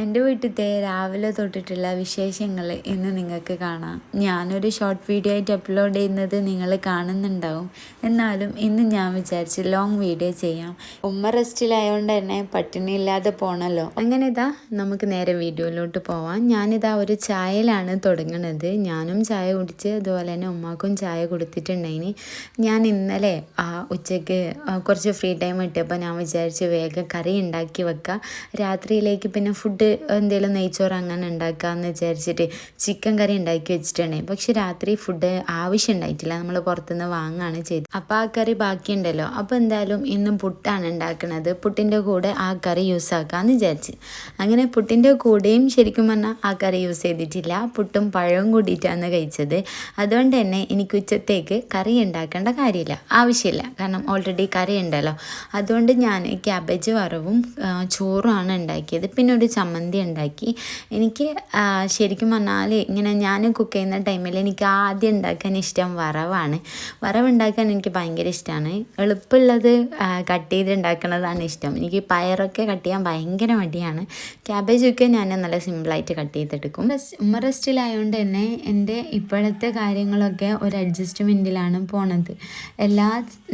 എന്റെ വീട്ടിലത്തെ രാവിലെ തൊട്ടിട്ടുള്ള വിശേഷങ്ങൾ ഇന്ന് നിങ്ങൾക്ക് കാണാം. ഞാനൊരു ഷോർട്ട് വീഡിയോ ആയിട്ട് അപ്ലോഡ് ചെയ്യുന്നത് നിങ്ങൾ കാണുന്നുണ്ടാവും. എന്നാലും ഇന്ന് ഞാൻ വിചാരിച്ച് ലോങ് വീഡിയോ ചെയ്യാം. ഉമ്മ റെസ്റ്റിലായതുകൊണ്ട് തന്നെ പട്ടിണി ഇല്ലാതെ പോണല്ലോ. അങ്ങനെ ഇതാ നമുക്ക് നേരെ വീഡിയോയിലോട്ട് പോവാം. ഞാനിതാ ഒരു ചായയിലാണ് തുടങ്ങണത്. ഞാനും ചായ കുടിച്ച് അതുപോലെ തന്നെ ഉമ്മാക്കും ചായ കൊടുത്തിട്ടുണ്ടായിന്. ഞാൻ ഇന്നലെ ആ ഉച്ചയ്ക്ക് കുറച്ച് ഫ്രീ ടൈം കിട്ടിയപ്പോൾ ഞാൻ വിചാരിച്ച് വേഗം കറി ഉണ്ടാക്കി വെക്കാം. രാത്രിയിലേക്ക് പിന്നെ ഫുഡ് എന്തെങ്കിലും നെയ്ച്ചോറ് അങ്ങനെ ഉണ്ടാക്കാമെന്ന് വിചാരിച്ചിട്ട് ചിക്കൻ കറി ഉണ്ടാക്കി വെച്ചിട്ടുണ്ടായി പക്ഷെ രാത്രി ഫുഡ് ആവശ്യം ഉണ്ടായിട്ടില്ല. നമ്മൾ പുറത്തുനിന്ന് വാങ്ങുകയാണ് ചെയ്തത്. അപ്പം ആ കറി ബാക്കിയുണ്ടല്ലോ. അപ്പോൾ എന്തായാലും ഇന്നും പുട്ടാണ് ഉണ്ടാക്കുന്നത് പുട്ടിന്റെ കൂടെ ആ കറി യൂസ് ആക്കാമെന്ന് വിചാരിച്ച്. അങ്ങനെ പുട്ടിന്റെ കൂടെയും ശരിക്കും പറഞ്ഞാൽ ആ കറി യൂസ് ചെയ്തിട്ടില്ല. പുട്ടും പഴവും കൂടിയിട്ടാണ് കഴിച്ചത്. അതുകൊണ്ട് തന്നെ എനിക്ക് ഉച്ചത്തേക്ക് കറി ഉണ്ടാക്കേണ്ട കാര്യമില്ല. ആവശ്യമില്ല. കാരണം ഓൾറെഡി കറി ഉണ്ടല്ലോ. അതുകൊണ്ട് ഞാൻ ക്യാബേജ് വറവും ചോറും ചോറുമാണ് ഉണ്ടാക്കിയത്. പിന്നെ ഒരു ചമ്മന്തി ഉണ്ടാക്കി. എനിക്ക് ശരിക്കും പറഞ്ഞാൽ ഇങ്ങനെ ഞാൻ കുക്ക് ചെയ്യുന്ന ടൈമിൽ എനിക്ക് ആദ്യം ഉണ്ടാക്കാൻ ഇഷ്ടം വറവാണ്. വറവ് ഉണ്ടാക്കാൻ എനിക്ക് ഭയങ്കര ഇഷ്ടമാണ് എളുപ്പമുള്ളത് കട്ട് ചെയ്ത് ഉണ്ടാക്കുന്നതാണ് ഇഷ്ടം. എനിക്ക് പയറൊക്കെ കട്ട് ചെയ്യാൻ ഭയങ്കര മടിയാണ്. ക്യാബേജൊക്കെ ഞാൻ നല്ല സിമ്പിളായിട്ട് കട്ട് ചെയ്തെടുക്കും. ഉമ്മ റെസ്റ്റിലായതുകൊണ്ട് തന്നെ എന്റെ ഇപ്പോഴത്തെ കാര്യങ്ങളൊക്കെ ഒരു അഡ്ജസ്റ്റ്മെന്റിലാണ് പോണത്. എല്ലാ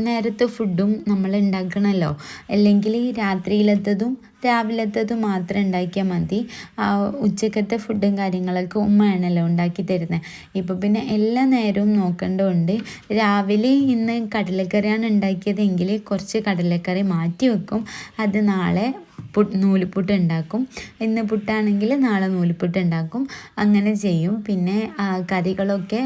നേരത്തെ ഫുഡും നമ്മൾ ഉണ്ടാക്കണമല്ലോ അല്ലെങ്കിൽ രാത്രിയിലത്തതും രാവിലത്തതും മാത്രം ഉണ്ടാക്കിയാൽ മതി. ആ, ഉച്ചക്കത്തെ ഫുഡും കാര്യങ്ങളൊക്കെ ഉമ്മയാണല്ലോ ഉണ്ടാക്കി തരുന്നത് ഇപ്പോൾ പിന്നെ എല്ലാ നേരവും നോക്കേണ്ടതുണ്ട്. രാവിലെ ഇന്ന് കടലക്കറിയാണ് ഉണ്ടാക്കിയതെങ്കിൽ കുറച്ച് കടലക്കറി മാറ്റി വെക്കും. അത് നാളെ പുട്ട് നൂലിപ്പുട്ട് ഉണ്ടാക്കും. ഇന്ന് പുട്ടാണെങ്കിൽ നാളെ നൂലിപ്പുട്ട് ഉണ്ടാക്കും. അങ്ങനെ ചെയ്യും. പിന്നെ കറികളൊക്കെ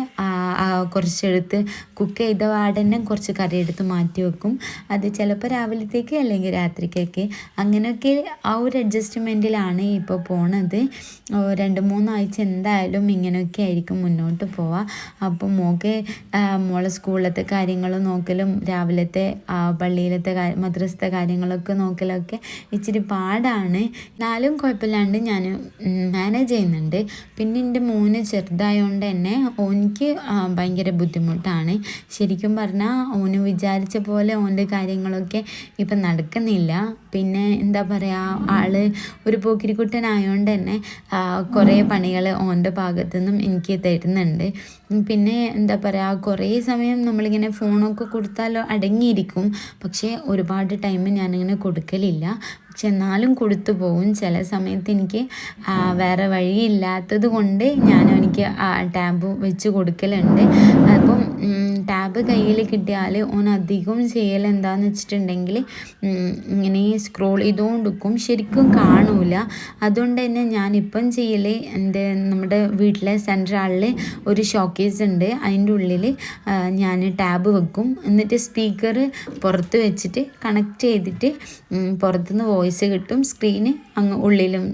കുറച്ചെടുത്ത് കുക്ക് ചെയ്ത പാടന്നെ കുറച്ച് കറി എടുത്ത് മാറ്റി വെക്കും. അത് ചിലപ്പോൾ രാവിലത്തേക്ക് അല്ലെങ്കിൽ രാത്രിക്കൊക്കെ. അങ്ങനെയൊക്കെ ആ ഒരു അഡ്ജസ്റ്റ്മെന്റിലാണ് ഇപ്പോൾ പോണത്. രണ്ട് മൂന്നാഴ്ച എന്തായാലും ഇങ്ങനെയൊക്കെ ആയിരിക്കും മുന്നോട്ട് പോവുക അപ്പം മോക്ക് മോളെ സ്കൂളിലത്തെ കാര്യങ്ങൾ നോക്കലും രാവിലത്തെ പള്ളിയിലത്തെ മദ്രസത്തെ കാര്യങ്ങളൊക്കെ നോക്കലൊക്കെ ഇച്ചിരി പാടാണ്. എന്നാലും കുഴപ്പമില്ലാണ്ട് ഞാൻ മാനേജ് ചെയ്യുന്നുണ്ട്. പിന്നെ എന്റെ മോന് ചെറുതായതുകൊണ്ട് തന്നെ ഓനിക്ക് ഭയങ്കര ബുദ്ധിമുട്ടാണ്. ശരിക്കും പറഞ്ഞാൽ ഓന് വിചാരിച്ച പോലെ ഓന്റെ കാര്യങ്ങളൊക്കെ ഇപ്പം നടക്കുന്നില്ല. പിന്നെ എന്താ പറയുക ആൾ ഒരു പോക്കിരിക്കുട്ടനായതുകൊണ്ട് തന്നെ കുറേ പണികൾ ഓന്റെ ഭാഗത്തു നിന്നും എനിക്ക് തരുന്നുണ്ട്. പിന്നെ എന്താ പറയുക കുറേ സമയം നമ്മളിങ്ങനെ ഫോണൊക്കെ കൊടുത്താലോ അടങ്ങിയിരിക്കും. പക്ഷേ ഒരുപാട് ടൈം ഞാനിങ്ങനെ കൊടുക്കലില്ല. പക്ഷെ എന്നാലും കൊടുത്തു പോകും ചില സമയത്ത് എനിക്ക് വേറെ വഴിയില്ലാത്തത് കൊണ്ട് ഞാൻ എനിക്ക് ടാബ് വെച്ച് കൊടുക്കലുണ്ട്. അപ്പം ടാബ് കയ്യിൽ കിട്ടിയാൽ ഓൻ അധികം ചെയ്യൽ എന്താന്ന് വെച്ചിട്ടുണ്ടെങ്കിൽ ഇങ്ങനെ സ്ക്രോൾ ചെയ്തുകൊണ്ടിരിക്കും ശരിക്കും കാണൂല. അതുകൊണ്ട് തന്നെ ഞാനിപ്പം ചെയ്യൽ എന്റെ നമ്മുടെ വീട്ടിലെ സെൻട്രൽ ഹാളിൽ ഒരു ഷോക്കേസ് ഉണ്ട്. അതിന്റെ ഉള്ളിൽ ഞാൻ ടാബ് വെക്കും. എന്നിട്ട് സ്പീക്കർ പുറത്ത് വെച്ചിട്ട് കണക്ട് ചെയ്തിട്ട് പുറത്തുനിന്ന് വോയിസ് കിട്ടും. സ്ക്രീന് അങ്ങ് ഉള്ളിലും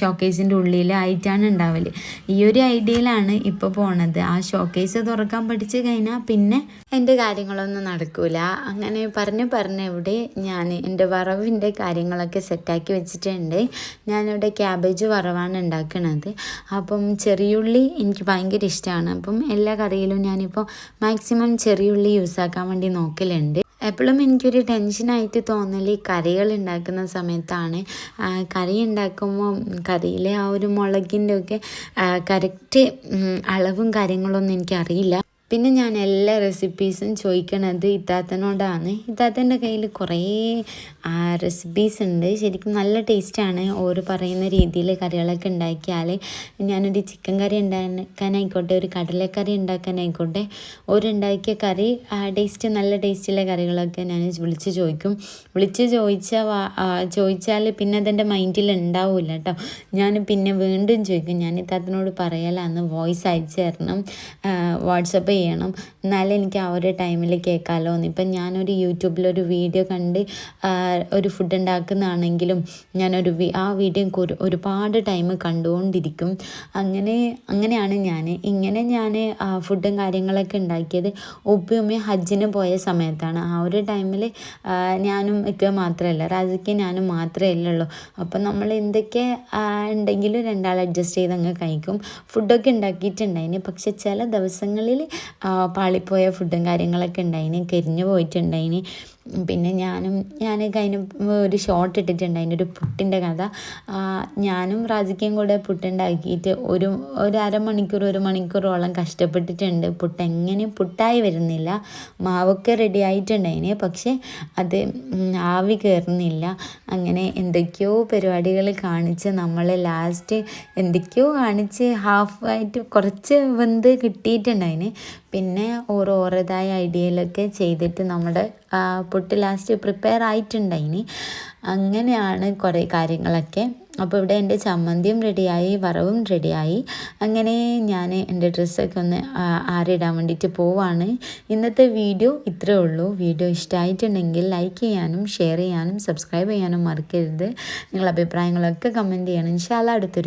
ഷോക്കേസിന്റെ ഉള്ളിലായിട്ടാണ് ഉണ്ടാവൽ. ഈ ഒരു ഐഡിയയിലാണ് ഇപ്പോൾ പോണത്. ആ ഷോക്കേസ് തുറക്കാൻ പഠിച്ചു കഴിഞ്ഞാൽ പിന്നെ എന്റെ കാര്യങ്ങളൊന്നും നടക്കൂല. അങ്ങനെ പറഞ്ഞ് പറഞ്ഞ് ഇവിടെ ഞാൻ എന്റെ വറവിന്റെ കാര്യങ്ങളൊക്കെ സെറ്റാക്കി വെച്ചിട്ടുണ്ട്. ഞാനിവിടെ ക്യാബേജ് വറവാണ് ഉണ്ടാക്കുന്നത് അപ്പം ചെറിയുള്ളി എനിക്ക് ഭയങ്കര ഇഷ്ടമാണ്. അപ്പം എല്ലാ കറിയിലും ഞാനിപ്പോൾ മാക്സിമം ചെറിയുള്ളി യൂസ് ആക്കാൻ വേണ്ടി നോക്കലുണ്ട്. എപ്പോഴും എനിക്കൊരു ടെൻഷനായിട്ട് തോന്നൽ ഈ കറികൾ ഉണ്ടാക്കുന്ന സമയത്താണ്. കറി ഉണ്ടാക്കുമ്പോൾ കറിയിലെ ആ ഒരു മുളകിന്റെ ഒക്കെ കറക്റ്റ് അളവും കാര്യങ്ങളൊന്നും എനിക്കറിയില്ല. പിന്നെ ഞാൻ എല്ലാ റെസിപ്പീസും ചോദിക്കണത് ഇത്താത്തനോടാണ്. ഇത്താത്തന്റെ കയ്യിൽ കുറേ റെസിപ്പീസ് ഉണ്ട്. ശരിക്കും നല്ല ടേസ്റ്റാണ് ഓര് പറയുന്ന രീതിയിൽ കറികളൊക്കെ ഉണ്ടാക്കിയാൽ ഞാനൊരു ചിക്കൻ കറി ഉണ്ടാക്കാനായിക്കോട്ടെ ഒരു കടലക്കറി ഉണ്ടാക്കാനായിക്കോട്ടെ ഓരുണ്ടാക്കിയ കറി ടേസ്റ്റ് നല്ല ടേസ്റ്റുള്ള കറികളൊക്കെ ഞാൻ വിളിച്ച് ചോദിക്കും. വിളിച്ച് ചോദിച്ചാൽ ചോദിച്ചാൽ പിന്നെ അതെന്റെ മൈൻഡിൽ ഉണ്ടാവില്ല കേട്ടോ ഞാൻ പിന്നെ വീണ്ടും ചോദിക്കും ഞാൻ ഇത്താത്തനോട് പറയലാന്ന് വോയിസ് അയച്ചു തരണം. വാട്സപ്പ് ചെയ്യണം. എന്നാലേ എനിക്ക് ആ ഒരു ടൈമിൽ കേൾക്കാമല്ലോ എന്ന്. ഇപ്പം ഞാനൊരു യൂട്യൂബിലൊരു വീഡിയോ കണ്ട് ഒരു ഫുഡ് ഉണ്ടാക്കുന്നതാണെങ്കിലും ഞാനൊരു ആ വീഡിയോ ഒരു ഒരുപാട് ടൈം കണ്ടുകൊണ്ടിരിക്കും. അങ്ങനെ അങ്ങനെയാണ് ഞാൻ ഇങ്ങനെ ഞാൻ ഫുഡും കാര്യങ്ങളൊക്കെ ഉണ്ടാക്കിയത് ഉപ്പയും ഹജ്ജിന് പോയ സമയത്താണ്. ആ ഒരു ടൈമിൽ ഞാനും ഒക്കെ മാത്രമല്ല രാജയ്ക്ക് ഞാനും മാത്രമേ ഉള്ളൂ അപ്പം നമ്മൾ എന്തൊക്കെ ഉണ്ടെങ്കിലും രണ്ടാൾ അഡ്ജസ്റ്റ് ചെയ്ത് അങ്ങ് കഴിക്കും. ഫുഡൊക്കെ ഉണ്ടാക്കിയിട്ടുണ്ടായിന് പക്ഷെ ചില ദിവസങ്ങളിൽ പാളിപ്പോയ ഫുഡും കാര്യങ്ങളൊക്കെ ഉണ്ടായിന് കരിഞ്ഞു പോയിട്ടുണ്ടായിന്. പിന്നെ ഞാനും ഞാൻ കഴിഞ്ഞ ഒരു ഷോട്ട് ഇട്ടിട്ടുണ്ട്. അതിന്റെ ഒരു പുട്ടിന്റെ കഥ. ഞാനും റാജിക്കയും കൂടെ പുട്ടുണ്ടാക്കിയിട്ട് ഒരു ഒരു അരമണിക്കൂർ ഒരു മണിക്കൂറോളം കഷ്ടപ്പെട്ടിട്ടുണ്ട്. പുട്ട് എങ്ങനെയും പുട്ടായി വരുന്നില്ല. മാവൊക്കെ റെഡി ആയിട്ടുണ്ടായിന് പക്ഷേ അത് ആവി കയറുന്നില്ല അങ്ങനെ എന്തൊക്കെയോ പരിപാടികൾ കാണിച്ച് നമ്മൾ ലാസ്റ്റ് എന്തൊക്കെയോ കാണിച്ച് ഹാഫ് ആയിട്ട് കുറച്ച് വെന്ത് കിട്ടിയിട്ടുണ്ടായിന് പിന്നെ ഓരോ ഓരോതായ ഐഡിയയിലൊക്കെ ചെയ്തിട്ട് നമ്മുടെ പുട്ട് ലാസ്റ്റ് പ്രിപ്പയർ ആയിട്ടുണ്ടായിന്. അങ്ങനെയാണ് കുറേ കാര്യങ്ങളൊക്കെ. അപ്പോൾ ഇവിടെ എന്റെ ചമ്മന്തിയും റെഡിയായി വറവും റെഡിയായി അങ്ങനെ ഞാൻ എന്റെ ഡ്രസ്സൊക്കെ ഒന്ന് ആരിടാൻ വേണ്ടിയിട്ട് പോവാണ്. ഇന്നത്തെ വീഡിയോ ഇത്രേ ഉള്ളൂ. വീഡിയോ ഇഷ്ടമായിട്ടുണ്ടെങ്കിൽ ലൈക്ക് ചെയ്യാനും ഷെയർ ചെയ്യാനും സബ്സ്ക്രൈബ് ചെയ്യാനും മറക്കരുത്. നിങ്ങളുടെ അഭിപ്രായങ്ങളൊക്കെ കമന്റ് ചെയ്യണം. ഇൻഷാല്ല അടുത്തൊരു